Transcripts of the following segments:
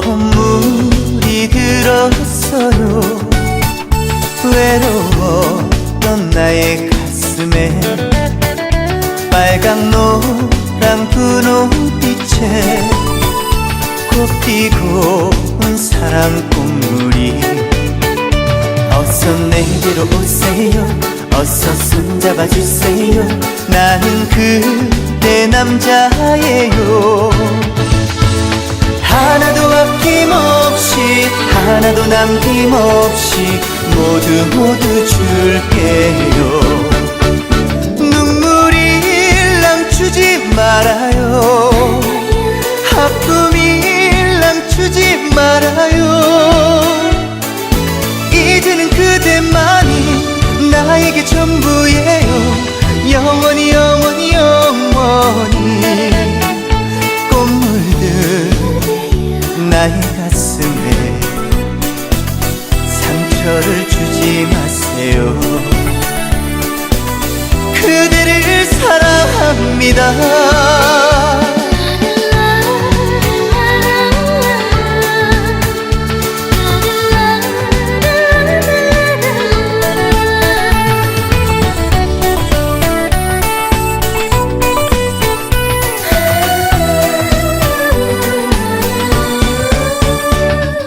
눈물이 들었어요. 외로웠던 나의 가슴에 빨강 노랑 분홍빛에 꽃피고 온 사랑 꽃물이 어서 내게로 오세요. 어서 손잡아주세요. 나는 그대 남자예요. 아낌없이 하나도 남김없이 모두 모두 줄게요. 눈물이 랑주지 말아요. 아픔이 랑주지 말아요. 이제는 그대만이 나에게 전부예요. 영원히 마세요. 그대를 사랑합니다.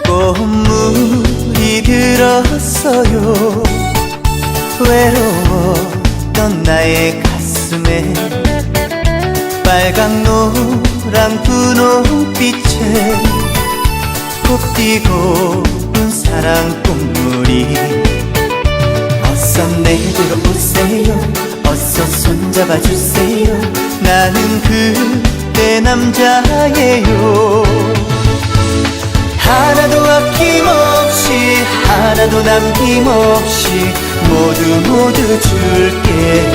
꽃물이 들었어요 외로웠던 나의 가슴에 빨강 노랑 분홍빛에 꼭 피고픈 사랑 꽃물이 어서 내게로 오세요. 어서 손잡아 주세요. 나는 그대 남자예요. 하나도 아낌없이 하나도 남김없이 모두 모두 줄게요